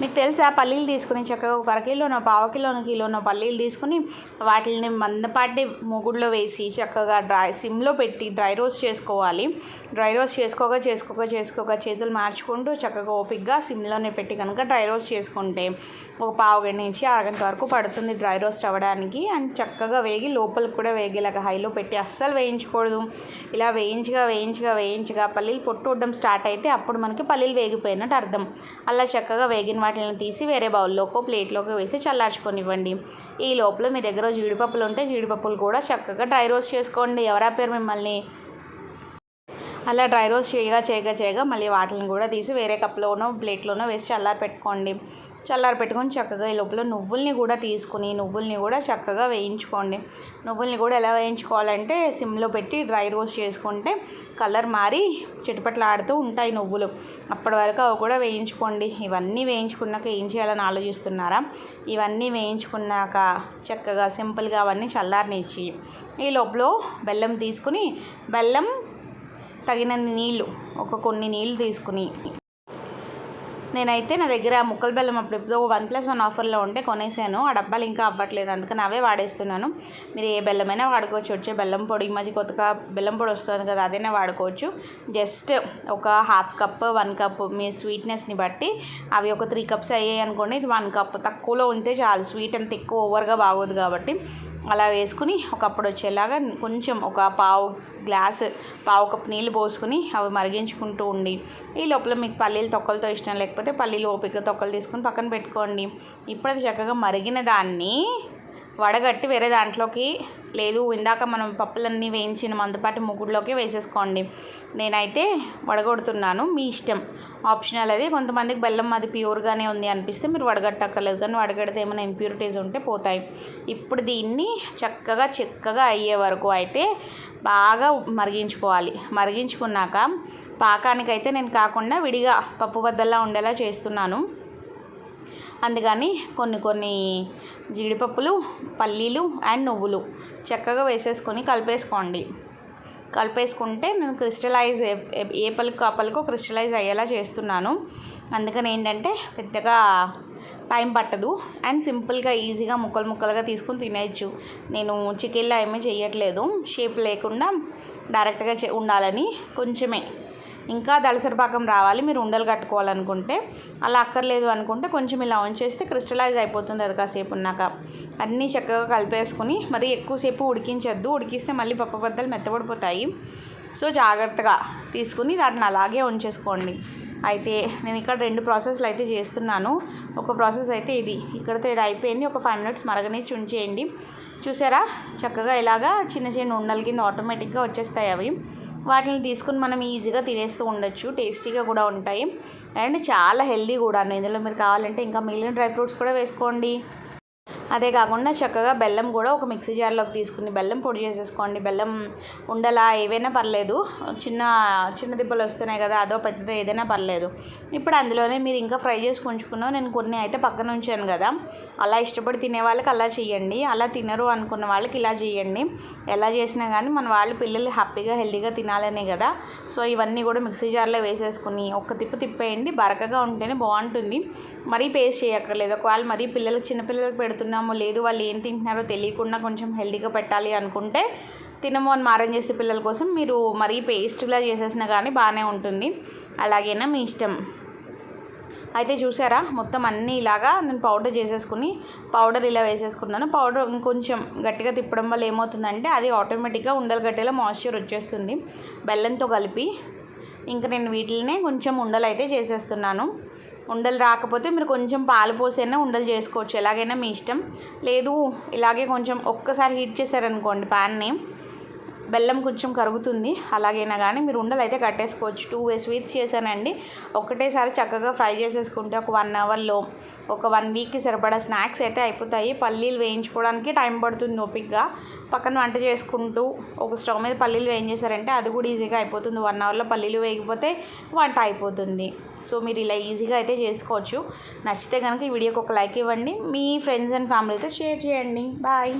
మీకు తెలుసా పల్లీలు తీసుకుని చక్కగా ఒక అర కిలోనో పావు కిలోనో కిలోనో పల్లీలు తీసుకుని వాటిని మందపాటి మూగుడులో వేసి చక్కగా డ్రై సిమ్లో పెట్టి డ్రై రోస్ట్ చేసుకోవాలి. డ్రై రోస్ట్ చేసుకోగా చేసుకోగా చేసుకోగా చేతులు మార్చుకుంటూ చక్కగా ఓపిక్గా సిమ్లోనే పెట్టి కనుక డ్రై రోస్ట్ చేసుకుంటే ఒక పావు గంట నుంచి అరగంట వరకు పడుతుంది డ్రై రోస్ట్ అవ్వడానికి. అండ్ చక్కగా వేగి లోపలికి కూడా వేగేలాగా హైలో పెట్టి అస్సలు వేయించకూడదు. ఇలా వేయించగా వేయించగా వేయించగా పల్లీలు పొట్టు ఉండడం స్టార్ట్ అయితే అప్పుడు మనకి పల్లీలు వేగిపోయినట్టు అర్థం. అలా చక్కగా వేగిన వాటిని తీసి వేరే బౌల్లోకో ప్లేట్లోకి వేసి చల్లార్చుకొనివ్వండి. ఈ లోపల మీ దగ్గర జీడిపప్పులు ఉంటే జీడిపప్పులు కూడా చక్కగా డ్రై రోస్ట్ చేసుకోండి. ఎవరా పేరు మిమ్మల్ని? అలా డ్రై రోస్ట్ చేయగా చేయగా చేయగా మళ్ళీ వాటిని కూడా తీసి వేరే కప్లోనో ప్లేట్లోనో వేసి చల్లారి పెట్టుకోండి. చల్లారి పెట్టుకొని చక్కగా ఈ లోపల నువ్వుల్ని కూడా తీసుకుని నువ్వుల్ని కూడా చక్కగా వేయించుకోండి. నువ్వుల్ని కూడా ఎలా వేయించుకోవాలంటే సిమ్లో పెట్టి డ్రై రోస్ట్ చేసుకుంటే కలర్ మారి చిటపట్లాడుతూ ఉంటాయి నువ్వులు. అప్పటి వరకు అవి కూడా వేయించుకోండి. ఇవన్నీ వేయించుకున్నాక ఏం చేయాలని ఆలోచిస్తున్నారా? ఇవన్నీ వేయించుకున్నాక చక్కగా సింపుల్గా అవన్నీ చల్లారనిచ్చి ఈ లోపల బెల్లం తీసుకుని బెల్లం తగినన్ని నీళ్ళు ఒక కొన్ని నీళ్ళు తీసుకుని. నేనైతే నా దగ్గర ముక్కల బెల్లం అప్పుడు ఎప్పుడో వన్ ప్లస్ వన్ ఆఫర్లో ఉంటే కొనేసాను. ఆ డబ్బాలు ఇంకా అవ్వట్లేదు. అందుకని అవే వాడేస్తున్నాను. మీరు ఏ బెల్లమైనా వాడుకోవచ్చు. వచ్చే బెల్లం పొడి ఈ మధ్య కొత్తగా బెల్లం పొడి వస్తుంది కదా అదైనా వాడుకోవచ్చు. జస్ట్ ఒక హాఫ్ కప్ వన్ కప్ మీ స్వీట్నెస్ని బట్టి అవి ఒక త్రీ కప్స్ అయ్యాయి అనుకోండి ఇది వన్ కప్ తక్కువలో ఉంటే చాలు. స్వీట్ అంత ఎక్కువ ఓవర్గా బాగోదు కాబట్టి. అలా వేసుకుని ఒకప్పుడు వచ్చేలాగా కొంచెం ఒక పావు గ్లాస్ పావు కప్పు నీళ్ళు పోసుకుని అవి మరిగించుకుంటూ ఉండి ఈ లోపల మీకు పల్లీలు తొక్కలతో ఇష్టం లేకపోతే పల్లీలు ఓపిక తొక్కలు తీసుకుని పక్కన పెట్టుకోండి. ఇప్పుడు అది చక్కగా మరిగిన దాన్ని వడగట్టి వేరే దాంట్లోకి లేదు. ఇందాక మనం పప్పులన్నీ వేయించిన మందుపాటి ముగ్గుడులోకి వేసేసుకోండి. నేనైతే వడగొడుతున్నాను. మీ ఇష్టం. ఆప్షనల్ అది. కొంతమందికి బెల్లం అది ప్యూర్గానే ఉంది అనిపిస్తే మీరు వడగట్టక్కర్లేదు. కానీ వడగడితే ఏమైనా ఇంప్యూరిటీస్ ఉంటే పోతాయి. ఇప్పుడు దీన్ని చక్కగా చిక్కగా అయ్యే వరకు అయితే బాగా మరిగించుకోవాలి. మరిగించుకున్నాక పాకానికైతే నేను కాకుండా విడిగా పప్పు బద్దల్లా ఉండేలా చేస్తున్నాను. అందుకని కొన్ని కొన్ని జీడిపప్పులు పల్లీలు అండ్ నువ్వులు చక్కగా వేసేసుకొని కలిపేసుకోండి. కలిపేసుకుంటే నేను క్రిస్టలైజ్ ఏ పలుకు ఆ పలుకు క్రిస్టలైజ్ అయ్యేలా చేస్తున్నాను. అందుకని ఏంటంటే పెద్దగా టైం పట్టదు అండ్ సింపుల్గా ఈజీగా ముక్కలు ముక్కలుగా తీసుకుని తినేయచ్చు. నేను చికెన్లో ఏమీ చేయట్లేదు షేప్ లేకుండా డైరెక్ట్గా ఉండాలని కొంచెమే. ఇంకా దళసరి పాకం రావాలి. మీరు ఉండలు కట్టుకోవాలనుకుంటే. అలా అక్కర్లేదు అనుకుంటే కొంచెం ఇలా ఉంచేస్తే క్రిస్టలైజ్ అయిపోతుంది అది కాసేపు ఉన్నాక. అన్నీ చక్కగా కలిపేసుకుని మరి ఎక్కువసేపు ఉడికించద్దు. ఉడికిస్తే మళ్ళీ పప్పు బద్దలు మెత్తబడిపోతాయి. సో జాగ్రత్తగా తీసుకుని దాన్ని అలాగే ఉంచేసుకోండి. అయితే నేను ఇక్కడ రెండు ప్రాసెస్లు అయితే చేస్తున్నాను. ఒక ప్రాసెస్ అయితే ఇది. ఇక్కడతో ఇది అయిపోయింది. ఒక ఫైవ్ మినిట్స్ మరగనిచ్చి ఉంచేయండి. చూసారా? చక్కగా ఇలాగా చిన్న చిన్న ఉండల కింద ఆటోమేటిక్గా వచ్చేస్తాయి అవి. వాటిని తీసుకుని మనం ఈజీగా తినేస్తూ ఉండొచ్చు టేస్టీగా కూడా ఉంటాయి. అండ్ చాలా హెల్దీ కూడా ఇందులో మీరు కావాలంటే ఇంకా మిగిలిన డ్రై ఫ్రూట్స్ కూడా వేసుకోండి. అదే కాకుండా చక్కగా బెల్లం కూడా ఒక మిక్సీ జార్లోకి తీసుకుని బెల్లం పొడి చేసేసుకోండి. బెల్లం ఉండలా ఏవైనా పర్లేదు. చిన్న చిన్న దిబ్బలు వస్తున్నాయి కదా అదో పెద్దదో ఏదైనా పర్లేదు. ఇప్పుడు అందులోనే మీరు ఇంకా ఫ్రై చేసి ఉంచుకున్నావు నేను కొన్ని అయితే పక్కన ఉంచాను కదా. అలా ఇష్టపడి తినే వాళ్ళకి అలా చేయండి. అలా తినరు అనుకున్న వాళ్ళకి ఇలా చేయండి. ఎలా చేసినా కానీ మన వాళ్ళు పిల్లలు హ్యాపీగా హెల్తీగా తినాలనే కదా. సో ఇవన్నీ కూడా మిక్సీ జార్లో వేసేసుకుని ఒక్క తిప్పు తిప్పేయండి. బరకగా ఉంటేనే బాగుంటుంది. మరీ పేస్ట్ చేయక్కర్లేదు. ఒకవేళ మరీ పిల్లలకి చిన్నపిల్లలకి పెడుతున్న పెడుతున్నాము లేదు వాళ్ళు ఏం తింటున్నారో తెలియకుండా కొంచెం హెల్తీగా పెట్టాలి అనుకుంటే తినము అని మారం చేసే పిల్లల కోసం మీరు మరీ పేస్ట్లా చేసేసినా కానీ బాగానే ఉంటుంది. అలాగైనా మీ ఇష్టం? అయితే చూసారా మొత్తం అన్నీ ఇలాగా నేను పౌడర్ చేసేసుకుని పౌడర్ ఇలా వేసేసుకున్నాను. పౌడర్ ఇంకొంచెం గట్టిగా తిప్పడం వల్ల ఏమవుతుందంటే అది ఆటోమేటిక్గా ఉండలు గట్టేలా మాయిశ్చర్ వచ్చేస్తుంది. బెల్లంతో కలిపి ఇంకా నేను వీటినే కొంచెం ఉండలు అయితే చేసేస్తున్నాను. ఉండలు రాకపోతే మీరు కొంచెం పాలు పోసైనా ఉండలు చేసుకోవచ్చు. ఎలాగైనా మీ ఇష్టం. లేదు ఇలాగే కొంచెం ఒక్కసారి హీట్ చేశారనుకోండి ప్యాన్ని. బెల్లం కొంచెం కరుగుతుంది. అలాగైనా కానీ మీరు ఉండలు అయితే కట్టేసుకోవచ్చు. టూ వే స్వీట్స్ చేశానండి. ఒకటేసారి చక్కగా ఫ్రై చేసేసుకుంటే ఒక వన్ అవర్లో ఒక వన్ వీక్కి సరిపడా స్నాక్స్ అయితే అయిపోతాయి. పల్లీలు వేయించుకోవడానికి టైం పడుతుంది ఓపిక్గా పక్కన వంట చేసుకుంటూ ఒక స్టవ్ మీద పల్లీలు వేయించేశారంటే అది కూడా ఈజీగా అయిపోతుంది. వన్ అవర్లో పల్లీలు వేయకపోతే వంట అయిపోతుంది. సో మీరు ఇలా ఈజీగా అయితే చేసుకోవచ్చు. నచ్చితే కనుక ఈ వీడియోకి ఒక లైక్ ఇవ్వండి. మీ ఫ్రెండ్స్ అండ్ ఫ్యామిలీతో షేర్ చేయండి. బాయ్